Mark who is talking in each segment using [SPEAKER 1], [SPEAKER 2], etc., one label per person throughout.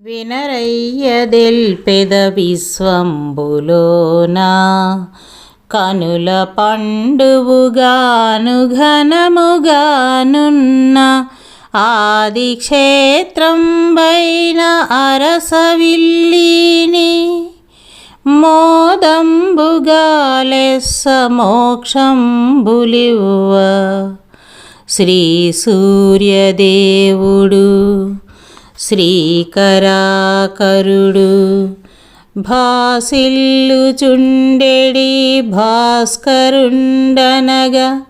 [SPEAKER 1] వినరయ్యదెల్పెద విశ్వంబులోనా కనుల పండువుగాను ఘనముగానున్న ఆది క్షేత్రంబైన అరసవిల్లిని మోదంబుగాలెస్స మోక్షంబులివ్వ. శ్రీ సూర్యదేవుడు శ్రీకరాకరుడు భాసిల్లుచుండెడి భాస్కరుండనగా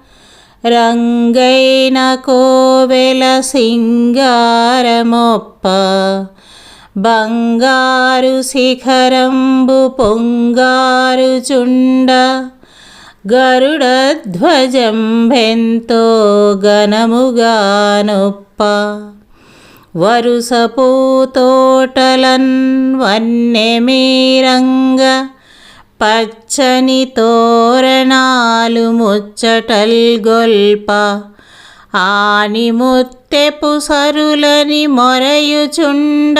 [SPEAKER 1] రంగైన కోవెల సింగారమొప్ప బంగారు శిఖరంబు పొంగారు చుండ గరుడధ్వజంబెంతో ఘనముగానొప్ప. నొప్ప పూతోటలన్ వన్నెమీరంగ పచ్చని తోరణాలు ముచ్చటల్ గొల్ప ఆని ముత్తెపు సరులని మొరయుచుండ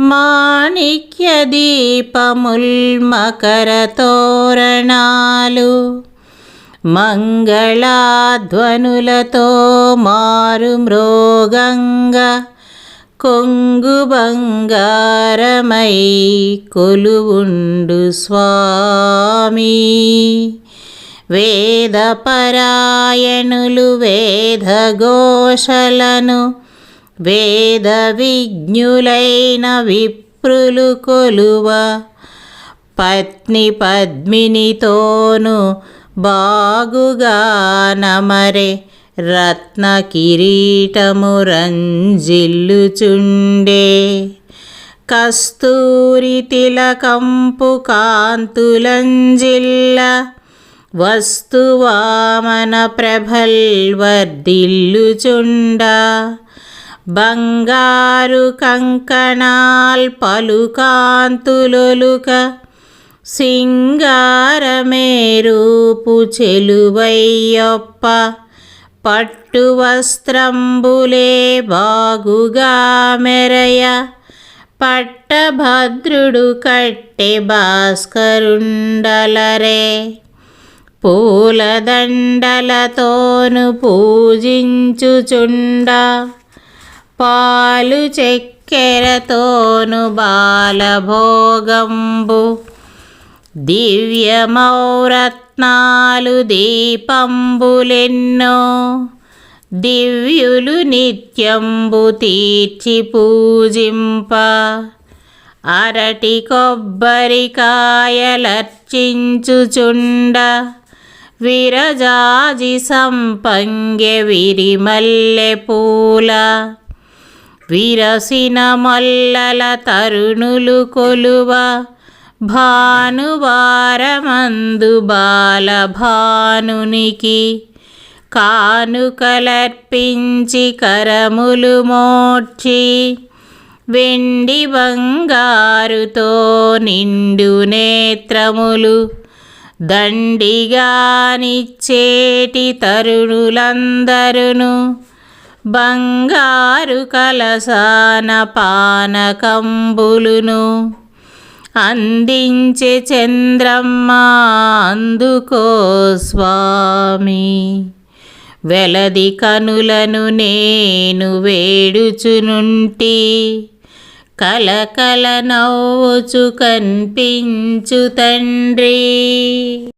[SPEAKER 1] మాణిక్య దీపముల్ మకర తోరణాలు. మంగళాధ్వనులతో మారు మృగంగా కొంగు బంగారమై కొలువుండు స్వామి. వేదపరాయణులు వేదఘోషలను వేద విజ్ఞులైన విప్రులు కొలువ పత్ని పద్మినితోను బాగుగా నమరే రత్న కిరీటము రంజిల్లుచుండే. కస్తూరి తిలకంపు కాంతులంజిల్ల వస్తువామన ప్రభల్వర్దిల్లుచుండ. బంగారు కంకణాల్ పలు కాంతులొలుక సింగారమేరూపు చెలువయ్యొప్ప పట్టు వస్త్రంబులే బాగుగా మెరయ పట్టభద్రుడు కట్టె భాస్కరుండలరే. పూలదండలతోను పూజించుచుండ పాలు చెక్కెరతోను బాలభోగంబు దివ్యమౌరత్నాలు దీపంబులెన్నో దివ్యులు నిత్యంబు తీర్చి పూజింప. అరటి కొబ్బరికాయలర్చించుచుండ విరజాజి సంపంగె విరిమల్లె పూల. విరసిన మల్లల తరుణులు కొలువ భానువారమందు బాలభానునికి కానుకలర్పించి కరములు మోడ్చి వెండి బంగారుతో నిండు నేత్రములు దండిగానిచ్చేటి తరుణులందరును బంగారు కలసాన పానకంబులును అందించే చంద్రమ్మ అందుకో స్వామి. వెలది కనులను నేను వేడుచునుంటి కలకల నవ్వుచు కనిపించు తండ్రి.